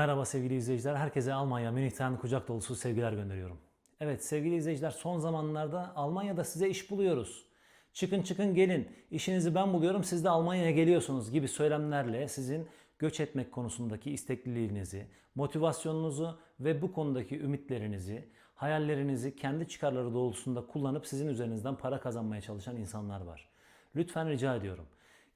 Merhaba sevgili izleyiciler. Herkese Almanya Münih'ten kucak dolusu sevgiler gönderiyorum. Evet sevgili izleyiciler son zamanlarda Almanya'da size iş buluyoruz. Çıkın çıkın gelin. İşinizi ben buluyorum siz de Almanya'ya geliyorsunuz gibi söylemlerle sizin göç etmek konusundaki istekliliğinizi, motivasyonunuzu ve bu konudaki ümitlerinizi, hayallerinizi kendi çıkarları doğrultusunda kullanıp sizin üzerinizden para kazanmaya çalışan insanlar var. Lütfen rica ediyorum.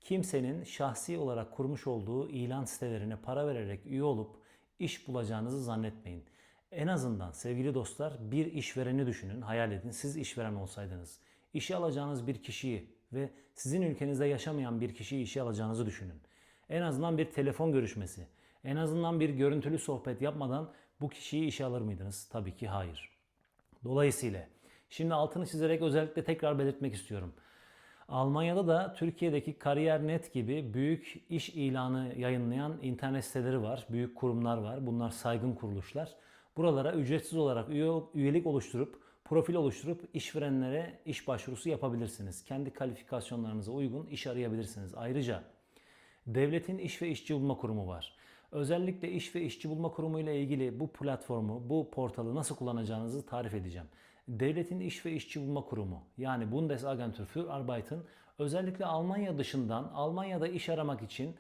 Kimsenin şahsi olarak kurmuş olduğu ilan sitelerine para vererek üye olup iş bulacağınızı zannetmeyin. En azından sevgili dostlar bir işvereni düşünün, hayal edin. Siz işveren olsaydınız. İşe alacağınız bir kişiyi ve sizin ülkenizde yaşamayan bir kişiyi işe alacağınızı düşünün. En azından bir telefon görüşmesi, en azından bir görüntülü sohbet yapmadan bu kişiyi işe alır mıydınız? Tabii ki hayır. Dolayısıyla şimdi altını çizerek özellikle tekrar belirtmek istiyorum. Almanya'da da Türkiye'deki Kariyer.net gibi büyük iş ilanı yayınlayan internet siteleri var. Büyük kurumlar var. Bunlar saygın kuruluşlar. Buralara ücretsiz olarak üye- üyelik oluşturup, profil oluşturup işverenlere iş başvurusu yapabilirsiniz. Kendi kalifikasyonlarınıza uygun iş arayabilirsiniz. Ayrıca Devletin İş ve İşçi Bulma Kurumu var. Özellikle İş ve İşçi Bulma Kurumu ile ilgili bu platformu, bu portalı nasıl kullanacağınızı tarif edeceğim. Devletin İş ve İşçi Bulma Kurumu yani Bundesagentur für Arbeit'ın özellikle Almanya dışından Almanya'da iş aramak için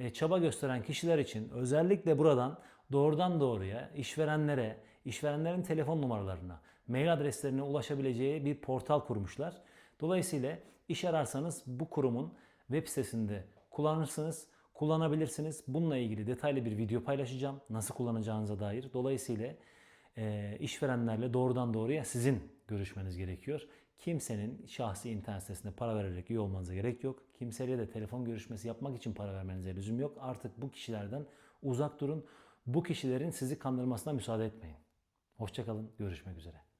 e, çaba gösteren kişiler için özellikle buradan doğrudan doğruya işverenlere, işverenlerin telefon numaralarına, mail adreslerine ulaşabileceği bir portal kurmuşlar. Dolayısıyla iş ararsanız bu kurumun web sitesinde kullanırsınız, kullanabilirsiniz. Bununla ilgili detaylı bir video paylaşacağım. Nasıl kullanacağınıza dair. Dolayısıyla e, işverenlerle doğrudan doğruya sizin görüşmeniz gerekiyor. Kimsenin şahsi internet sitesine para vererek üye olmanıza gerek yok. Kimseyle de telefon görüşmesi yapmak için para vermenize lüzum yok. Artık bu kişilerden uzak durun. Bu kişilerin sizi kandırmasına müsaade etmeyin. Hoşçakalın, görüşmek üzere.